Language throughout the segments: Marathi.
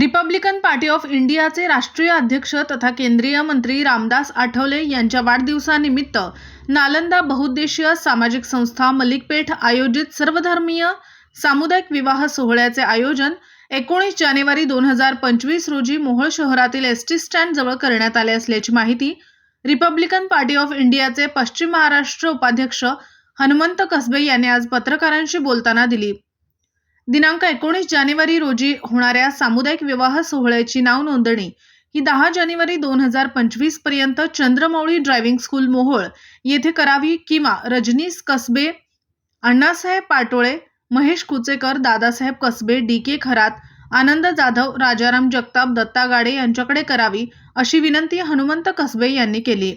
रिपब्लिकन पार्टी ऑफ इंडियाचे राष्ट्रीय अध्यक्ष तथा केंद्रीय मंत्री रामदास आठवले यांच्या वाढदिवसानिमित्त नालंदा बहुउद्देशीय सामाजिक संस्था मलिकपेठ आयोजित सर्वधर्मीय सामुदायिक विवाह सोहळ्याचे आयोजन एकोणीस जानेवारी दोन हजार पंचवीस रोजी मोहोळ शहरातील एस टी स्टँड जवळ करण्यात आले असल्याची माहिती रिपब्लिकन पार्टी ऑफ इंडियाचे पश्चिम महाराष्ट्र उपाध्यक्ष हनुमंत कसबे यांनी आज पत्रकारांशी बोलताना दिली. दिनांक एकोणीस जानेवारी रोजी होणाऱ्या सामुदायिक विवाह सोहळ्याची नाव नोंदणी. ही दहा जानेवारी दोन हजार पंचवीसपर्यंत चंद्रमौळी ड्रायव्हिंग स्कूल मोहोळ येथे करावी किंवा रजनीस कसबे अण्णासाहेब पाटोळे महेश कुचेकर दादासाहेब कसबे डी के खरात आनंद जाधव राजाराम जगताप दत्ता गाडे यांच्याकडे करावी अशी विनंती हनुमंत कसबे यांनी केली.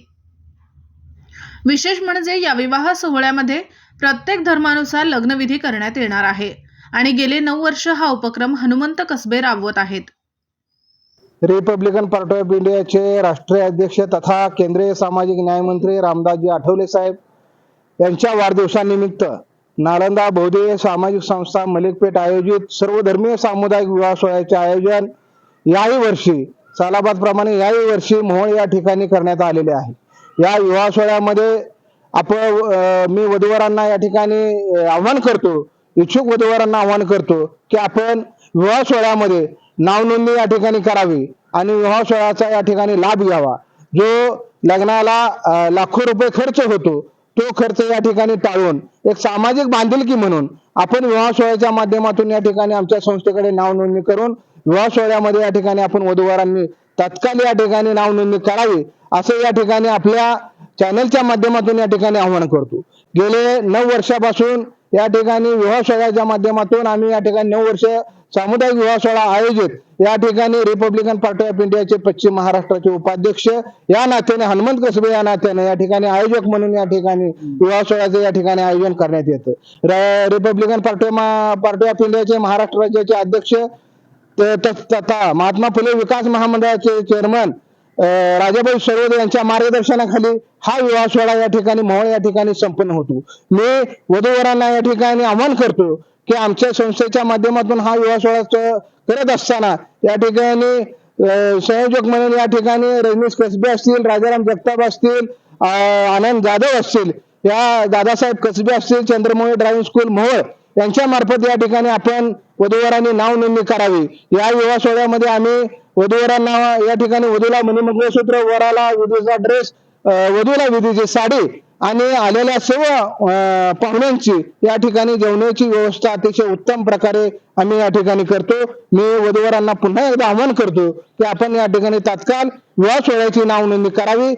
विशेष म्हणजे या विवाह सोहळ्यामध्ये प्रत्येक धर्मानुसार लग्नविधी करण्यात येणार आहे. आणि गेले नऊ वर्ष हा उपक्रम हनुमंत कसबे राबवत आहेत. रिपब्लिकन पार्टी ऑफ इंडियाचे राष्ट्रीय अध्यक्ष तथा केंद्रीय सामाजिक न्यायमंत्री रामदासजी आठवले साहेब यांच्या वाढदिवसानिमित्त नालंदा बौद्धिक सामाजिक संस्था मलिकपेठ आयोजित सर्वधर्मीय सामुदायिक विवाह सोहळ्याचे आयोजन याही वर्षी सालाबादप्रमाणे याही वर्षी मोहोळ या ठिकाणी करण्यात आलेले आहे. या विवाह सोहळ्यामध्ये आपण मी वधूवरांना या ठिकाणी आव्हान करतो इच्छुक वधूवरांना आवाहन करतो की आपण विवाह सोहळ्यामध्ये नावनोंदणी या ठिकाणी करावी आणि विवाह सोहळ्याचा या ठिकाणी लाभ घ्यावा. जो लग्नाला लाखो रुपये खर्च होतो तो खर्च या ठिकाणी टाळून एक सामाजिक बांधिलकी म्हणून आपण विवाह सोहळ्याच्या माध्यमातून या ठिकाणी आमच्या संस्थेकडे नाव नोंदणी करून विवाह सोहळ्यामध्ये या ठिकाणी आपण वधूवरांनी तत्काल या ठिकाणी नाव नोंदणी करावी असं या ठिकाणी आपल्या चॅनलच्या माध्यमातून या ठिकाणी आव्हान करतो. गेले नऊ वर्षापासून या ठिकाणी विवाह सोहळ्याच्या माध्यमातून आम्ही या ठिकाणी नऊ वर्ष सामुदायिक विवाह सोहळा आयोजित या ठिकाणी रिपब्लिकन पार्टी ऑफ इंडियाचे पश्चिम महाराष्ट्राचे उपाध्यक्ष या नात्याने हनुमंत कसबे या नात्याने या ठिकाणी आयोजक म्हणून या ठिकाणी विवाह सोहळ्याचं या ठिकाणी आयोजन करण्यात येतं. रिपब्लिकन पार्टी पार्टी ऑफ इंडियाचे महाराष्ट्र राज्याचे अध्यक्ष तथा महात्मा फुले विकास महामंडळाचे चेअरमन राजाभाई सरोदे यांच्या मार्गदर्शनाखाली हा विवाह सोहळा या ठिकाणी मोहळ या ठिकाणी संपन्न होतो. मी वधूवरांना या ठिकाणी आव्हान करतो की आमच्या संस्थेच्या माध्यमातून हा विवाह सोहळा करत असताना या ठिकाणी संयोजक म्हणून या ठिकाणी रजनीश कसबे असतील राजाराम जगताप असतील आनंद जाधव असतील या दादासाहेब कसबे असतील चंद्रमोळी ड्रायव्हिंग स्कूल मोहोळ यांच्या मार्फत या ठिकाणी आपण वधूवरांनी नाव नोंदणी करावी. या विवाह सोहळ्यामध्ये आम्ही वधूवरांना या ठिकाणी वधूला मणिमंगळसूत्र वराला विधीचा ड्रेस वधूला विधीची साडी आणि आलेल्या सर्व अं, पाहुण्यांची या ठिकाणी जेवणाची व्यवस्था अतिशय उत्तम प्रकारे आम्ही या ठिकाणी करतो. मी वधूवरांना पुन्हा एकदा आवाहन करतो की आपण या ठिकाणी तात्काळ विवाह सोहळ्याची नाव नोंदणी करावी.